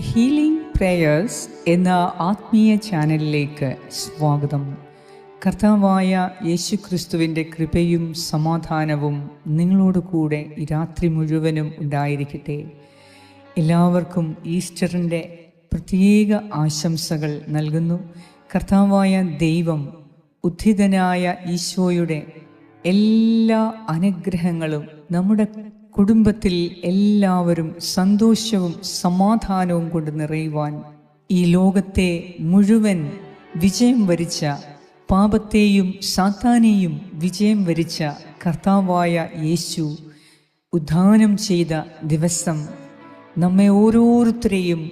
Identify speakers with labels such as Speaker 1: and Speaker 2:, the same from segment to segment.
Speaker 1: Healing prayers എന്ന ആത്മീയ ചാനലിലേക്ക് സ്വാഗതം. കർത്താവായ യേശു ക്രിസ്തുവിന്റെ കൃപയും സമാധാനവും നിങ്ങളോട് കൂടെ ഈ രാത്രി മുഴുവനും ഉണ്ടായിരിക്കട്ടെ. എല്ലാവർക്കും ഈസ്റ്ററിന്റെ പ്രത്യേക ആശംസകൾ നൽകുന്നു. കർത്താവായ ദൈവം ഉദ്ധിതനായ ഈശോയുടെ എല്ലാ അനുഗ്രഹങ്ങളും നമ്മുടെ കുടുംബത്തിൽ എല്ലാവരും സന്തോഷവും സമാധാനവും കൊണ്ട് നിറയുവാൻ ഈ ലോകത്തെ മുഴുവൻ വിജയം വരിച്ച പാപത്തെയും സാത്താനെയും വിജയം വരിച്ച കർത്താവായ യേശു ഉദ്ധാനം ചെയ്ത ദിവസം നമ്മെ ഓരോരുത്തരെയും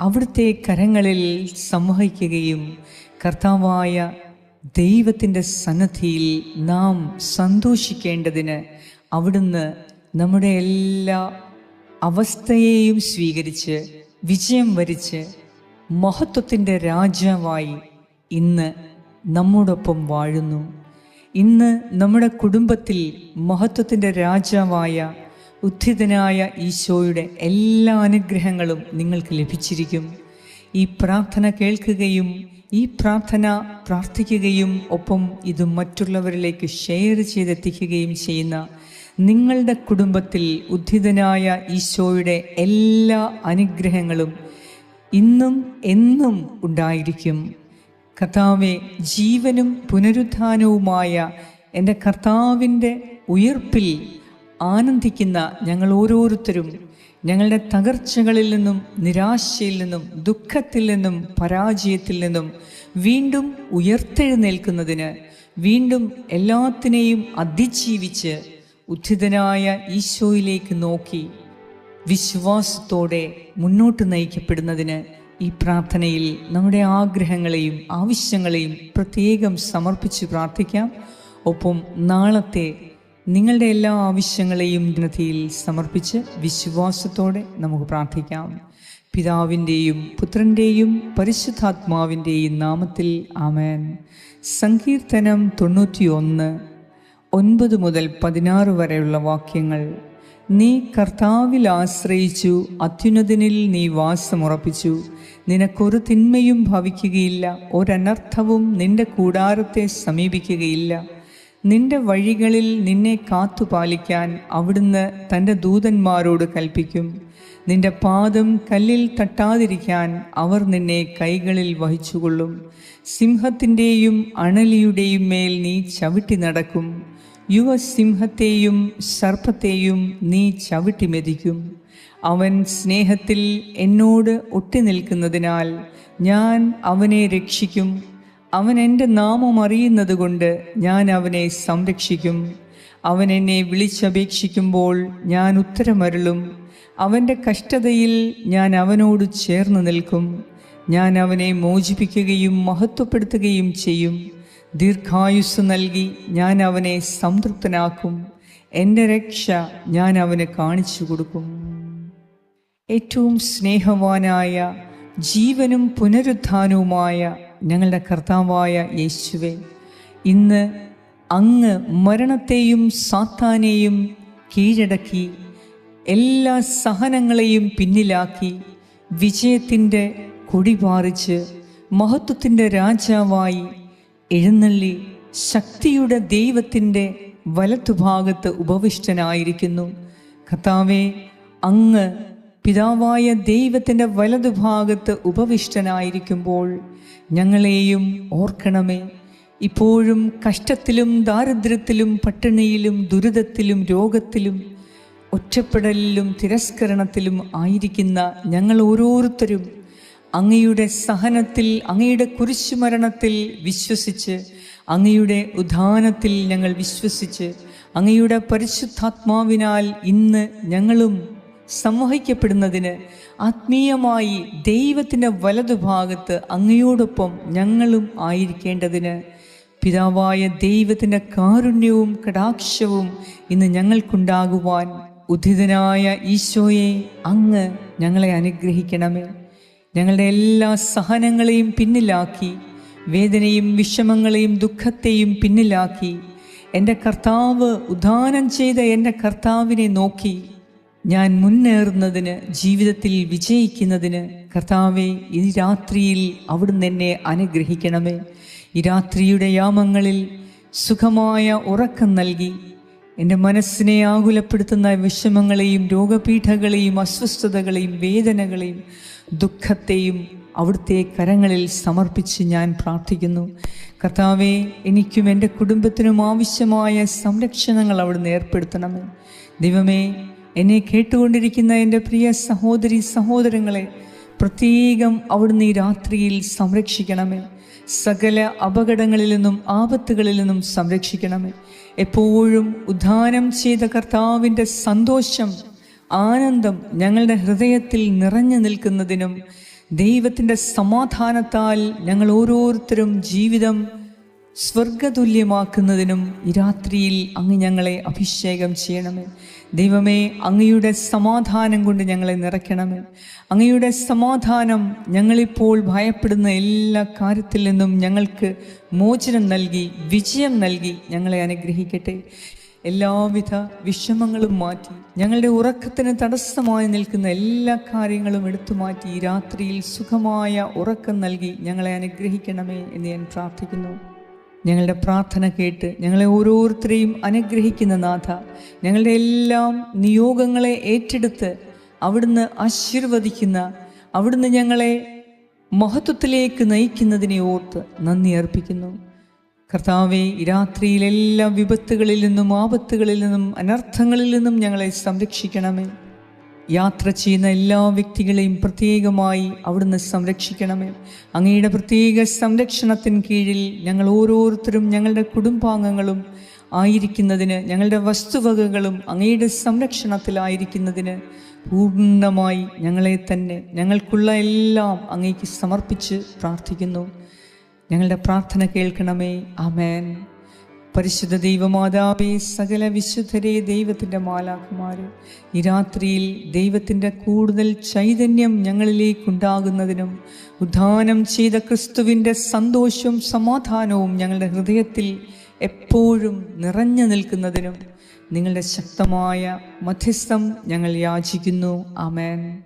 Speaker 1: അവിടുത്തെ കരങ്ങളിൽ സംവഹിക്കുകയും കർത്താവായ ദൈവത്തിന്റെ സന്നദ്ധിയിൽ നാം സന്തോഷിക്കേണ്ടതിന് അവിടുന്ന് നമ്മുടെ എല്ലാ അവസ്ഥയെയും സ്വീകരിച്ച് വിജയം വരിച്ച് മഹത്വത്തിന്റെ രാജാവായി ഇന്ന് നമ്മോടൊപ്പം വാഴുന്നു. ഇന്ന് നമ്മുടെ കുടുംബത്തിൽ മഹത്വത്തിന്റെ രാജാവായ ഉദ്ധിതനായ ഈശോയുടെ എല്ലാ അനുഗ്രഹങ്ങളും നിങ്ങൾക്ക് ലഭിച്ചിരിക്കും. ഈ പ്രാർത്ഥന കേൾക്കുകയും ഈ പ്രാർത്ഥന പ്രാർത്ഥിക്കുകയും ഒപ്പം ഇത് മറ്റുള്ളവരിലേക്ക് ഷെയർ ചെയ്തെത്തിക്കുകയും ചെയ്യുന്ന നിങ്ങളുടെ കുടുംബത്തിൽ ഉദ്ധിതനായ ഈശോയുടെ എല്ലാ അനുഗ്രഹങ്ങളും ഇന്നും എന്നും ഉണ്ടായിരിക്കും. കർത്താവെ ജീവനും പുനരുദ്ധാനവുമായ എന്റെ കർത്താവിന്റെ ഉയർപ്പിൽ ആനന്ദിക്കുന്ന ഞങ്ങൾ ഓരോരുത്തരും ഞങ്ങളുടെ തകർച്ചകളിൽ നിന്നും നിരാശയിൽ നിന്നും ദുഃഖത്തിൽ നിന്നും പരാജയത്തിൽ നിന്നും വീണ്ടും ഉയർത്തെഴുന്നേൽക്കുന്നതിന് വീണ്ടും എല്ലാത്തിനെയും അതിജീവിച്ച് ഉദ്ധിതനായ ഈശോയിലേക്ക് നോക്കി വിശ്വാസത്തോടെ മുന്നോട്ട് നയിക്കപ്പെടുന്നതിന് ഈ പ്രാർത്ഥനയിൽ നമ്മുടെ ആഗ്രഹങ്ങളെയും ആവശ്യങ്ങളെയും പ്രത്യേകം സമർപ്പിച്ച് പ്രാർത്ഥിക്കാം. ഒപ്പം നാളത്തെ നിങ്ങളുടെ എല്ലാ ആവശ്യങ്ങളെയും നദിയിൽ സമർപ്പിച്ച് വിശ്വാസത്തോടെ നമുക്ക് പ്രാർത്ഥിക്കാം. പിതാവിന്റെയും പുത്രന്റെയും പരിശുദ്ധാത്മാവിന്റെയും നാമത്തിൽ ആമേൻ. സങ്കീർത്തനം തൊണ്ണൂറ്റിയൊന്ന് ഒൻപത് മുതൽ പതിനാറ് വരെയുള്ള വാക്യങ്ങൾ. നീ കർത്താവിൽ ആശ്രയിച്ചു അത്യുന്നതനിൽ നീ വാസമുറപ്പിച്ചു. നിനക്കൊരു തിന്മയും ഭവിക്കുകയില്ല ഒരനർത്ഥവും നിന്റെ കൂടാരത്തെ സമീപിക്കുകയില്ല. നിന്റെ വഴികളിൽ നിന്നെ കാത്തുപാലിക്കാൻ അവിടുന്ന് തന്റെ ദൂതന്മാരോട് കൽപ്പിക്കും. നിന്റെ പാദം കല്ലിൽ തട്ടാതിരിക്കാൻ അവർ നിന്നെ കൈകളിൽ വഹിച്ചുകൊള്ളും. സിംഹത്തിന്റെയും അണലിയുടെയും മേൽ നീ ചവിട്ടി നടക്കും. യുവസിംഹത്തെയും സർപ്പത്തെയും നീ ചവിട്ടി മെതിക്കും അവൻ സ്നേഹത്തിൽ എന്നോട് ഒട്ടി നിൽക്കുന്നതിനാൽ ഞാൻ അവനെ രക്ഷിക്കും. അവൻ എന്റെ നാമം അറിയുന്നത് കൊണ്ട് ഞാൻ അവനെ സംരക്ഷിക്കും. അവൻ എന്നെ വിളിച്ചപേക്ഷിക്കുമ്പോൾ ഞാൻ ഉത്തരമരുളും. അവന്റെ കഷ്ടതയിൽ ഞാൻ അവനോട് ചേർന്ന് നിൽക്കും. ഞാൻ അവനെ മോചിപ്പിക്കുകയും മഹത്വപ്പെടുത്തുകയും ചെയ്യും. ദീർഘായുസ് നൽകി ഞാൻ അവനെ സംതൃപ്തനാക്കും. എന്റെ രക്ഷ ഞാൻ അവന് കാണിച്ചു കൊടുക്കും. ഏറ്റവും സ്നേഹവാനായ ജീവനും പുനരുത്ഥാനവുമായ ഞങ്ങളുടെ കർത്താവായ യേശുവെ ഇന്ന് അങ്ങ് മരണത്തെയും സാത്താനെയും കീഴടക്കി എല്ലാ സഹനങ്ങളെയും പിന്നിലാക്കി വിജയത്തിന്റെ കൊടി പാറിച്ച് മഹത്വത്തിന്റെ രാജാവായി എഴുന്നള്ളി ശക്തിയുടെ ദൈവത്തിന്റെ വലത്തുഭാഗത്ത് ഉപവിഷ്ടനായിരിക്കുന്നു. കർത്താവെ അങ്ങ് പിതാവായ ദൈവത്തിന്റെ വലതുഭാഗത്ത് ഉപവിഷ്ടനായിരിക്കുമ്പോൾ ഞങ്ങളെയും ഓർക്കണമേ. ഇപ്പോഴും കഷ്ടത്തിലും ദാരിദ്ര്യത്തിലും പട്ടിണിയിലും ദുരിതത്തിലും രോഗത്തിലും ഒറ്റപ്പെടലിലും തിരസ്കരണത്തിലും ആയിരിക്കുന്ന ഞങ്ങൾ ഓരോരുത്തരും അങ്ങയുടെ സഹനത്തിൽ അങ്ങയുടെ കുരിശുമരണത്തിൽ വിശ്വസിച്ച് അങ്ങയുടെ ഉദാനത്തിൽ ഞങ്ങൾ വിശ്വസിച്ച് അങ്ങയുടെ പരിശുദ്ധാത്മാവിനാൽ ഇന്ന് ഞങ്ങളും സംവഹിക്കപ്പെടുന്നതിന് ആത്മീയമായി ദൈവത്തിന്റെ വലതുഭാഗത്ത് അങ്ങയോടൊപ്പം ഞങ്ങളും ആയിരിക്കേണ്ടതിന് പിതാവായ ദൈവത്തിന്റെ കാരുണ്യവും കടാക്ഷവും ഇന്ന് ഞങ്ങൾക്കുണ്ടാകുവാൻ ഉദിതനായ ഈശോയെ അങ്ങ് ഞങ്ങളെ അനുഗ്രഹിക്കണമേ. ഞങ്ങളുടെ എല്ലാ സഹനങ്ങളെയും പിന്നിലാക്കി വേദനയും വിഷമങ്ങളെയും ദുഃഖത്തെയും പിന്നിലാക്കി എന്റെ കർത്താവ് ഉദാനം ചെയ്ത എന്റെ കർത്താവിനെ നോക്കി ഞാൻ മുന്നേറുന്നതിന് ജീവിതത്തിൽ വിജയിക്കുന്നതിന് കർത്താവെ ഈ രാത്രിയിൽ അവിടുന്ന് എന്നെ അനുഗ്രഹിക്കണമേ. ഈ രാത്രിയുടെ യാമങ്ങളിൽ സുഖമായ ഉറക്കം നൽകി എന്റെ മനസ്സിനെ ആകുലപ്പെടുത്തുന്ന വിഷമങ്ങളെയും രോഗപീഠകളെയും അസ്വസ്ഥതകളെയും വേദനകളെയും ദുഃഖത്തെയും അവിടുത്തെ കരങ്ങളിൽ സമർപ്പിച്ച് ഞാൻ പ്രാർത്ഥിക്കുന്നു. കർത്താവെ എനിക്കും എന്റെ കുടുംബത്തിനും ആവശ്യമായ സംരക്ഷണങ്ങൾ അവിടുന്ന് ഏർപ്പെടുത്തണമേ. ദൈവമേ എന്നെ കേട്ടുകൊണ്ടിരിക്കുന്ന എന്റെ പ്രിയ സഹോദരി സഹോദരങ്ങളെ പ്രത്യേകം അവിടുന്ന് ഈ രാത്രിയിൽ സംരക്ഷിക്കണമേ. സകല അപകടങ്ങളിൽ നിന്നും ആപത്തുകളിൽ നിന്നും സംരക്ഷിക്കണമേ. എപ്പോഴും ഉദ്ധാനം ചെയ്ത കർത്താവിന്റെ സന്തോഷം ആനന്ദം ഞങ്ങളുടെ ഹൃദയത്തിൽ നിറഞ്ഞു നിൽക്കുന്നതിനും ദൈവത്തിന്റെ സമാധാനത്താൽ ഞങ്ങൾ ഓരോരുത്തരും ജീവിതം സ്വർഗതുല്യമാക്കുന്നതിനും ഈ രാത്രിയിൽ അങ്ങ് ഞങ്ങളെ അഭിഷേകം ചെയ്യണമേ. ദൈവമേ അങ്ങയുടെ സമാധാനം കൊണ്ട് ഞങ്ങളെ നിറയ്ക്കണമേ. അങ്ങയുടെ സമാധാനം ഞങ്ങളിപ്പോൾ ഭയപ്പെടുന്ന എല്ലാ കാര്യത്തിൽ നിന്നും ഞങ്ങൾക്ക് മോചനം നൽകി വിജയം നൽകി ഞങ്ങളെ അനുഗ്രഹിക്കട്ടെ. എല്ലാവിധ വിഷമങ്ങളും മാറ്റി ഞങ്ങളുടെ ഉറക്കത്തിന് തടസ്സമായി നിൽക്കുന്ന എല്ലാ കാര്യങ്ങളും എടുത്തു മാറ്റി രാത്രിയിൽ സുഖമായ ഉറക്കം നൽകി ഞങ്ങളെ അനുഗ്രഹിക്കണമേ എന്ന് ഞാൻ പ്രാർത്ഥിക്കുന്നു. ഞങ്ങളുടെ പ്രാർത്ഥന കേട്ട് ഞങ്ങളെ ഓരോരുത്തരെയും അനുഗ്രഹിക്കുന്ന നാഥ. ഞങ്ങളുടെ എല്ലാം നിയോഗങ്ങളെ ഏറ്റെടുത്ത് അവിടുന്ന് ആശീർവദിക്കുന്ന അവിടുന്ന് ഞങ്ങളെ മഹത്വത്തിലേക്ക് നയിക്കുന്നതിനെ ഓർത്ത് നന്ദി അർപ്പിക്കുന്നു. കർത്താവെ രാത്രിയിൽ വിപത്തുകളിൽ നിന്നും ആപത്തുകളിൽ നിന്നും അനർത്ഥങ്ങളിൽ നിന്നും ഞങ്ങളെ സംരക്ഷിക്കണമേ. യാത്ര ചെയ്യുന്ന എല്ലാ വ്യക്തികളെയും പ്രത്യേകമായി അവിടുന്ന് സംരക്ഷിക്കണമേ. അങ്ങയുടെ പ്രത്യേക സംരക്ഷണത്തിന് കീഴിൽ ഞങ്ങൾ ഓരോരുത്തരും ഞങ്ങളുടെ കുടുംബാംഗങ്ങളും ആയിരിക്കുന്നതിന് ഞങ്ങളുടെ വസ്തുവകകളും അങ്ങയുടെ സംരക്ഷണത്തിലായിരിക്കുന്നതിന് പൂർണമായി ഞങ്ങളെ തന്നെ ഞങ്ങൾക്കുള്ള എല്ലാം അങ്ങേക്ക് സമർപ്പിച്ച് പ്രാർത്ഥിക്കുന്നു. ഞങ്ങളുടെ പ്രാർത്ഥന കേൾക്കണമേ. ആമേൻ. പരിശുദ്ധ ദൈവമാതാവേ സകല വിശുദ്ധരെ ദൈവത്തിന്റെ മാലാഖുമാരെ ഈ രാത്രിയിൽ ദൈവത്തിന്റെ കൂടുതൽ ചൈതന്യം ഞങ്ങളിലേക്കുണ്ടാകുന്നതിനും ഉദ്ധാനം ചെയ്ത ക്രിസ്തുവിന്റെ സന്തോഷവും സമാധാനവും ഞങ്ങളുടെ ഹൃദയത്തിൽ എപ്പോഴും നിറഞ്ഞു നിൽക്കുന്നതിനും നിങ്ങളുടെ ശക്തമായ മധ്യസ്ഥം ഞങ്ങൾ യാചിക്കുന്നു. ആമേൻ.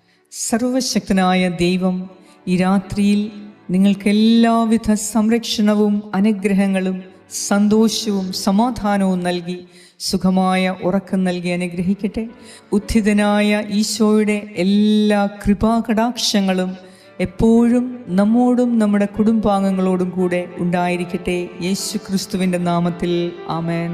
Speaker 1: സർവശക്തനായ ദൈവം ഈ രാത്രിയിൽ നിങ്ങൾക്ക് എല്ലാവിധ സംരക്ഷണവും അനുഗ്രഹങ്ങളും സന്തോഷവും സമാധാനവും നൽകി സുഖമായ ഉറക്കം നൽകി അനുഗ്രഹിക്കട്ടെ. ഉത്ഥിതനായ ഈശോയുടെ എല്ലാ കൃപാകടാക്ഷങ്ങളും എപ്പോഴും നമ്മോടും നമ്മുടെ കുടുംബാംഗങ്ങളോടും കൂടെ ഉണ്ടായിരിക്കട്ടെ. യേശു ക്രിസ്തുവിന്റെ നാമത്തിൽ ആമേൻ.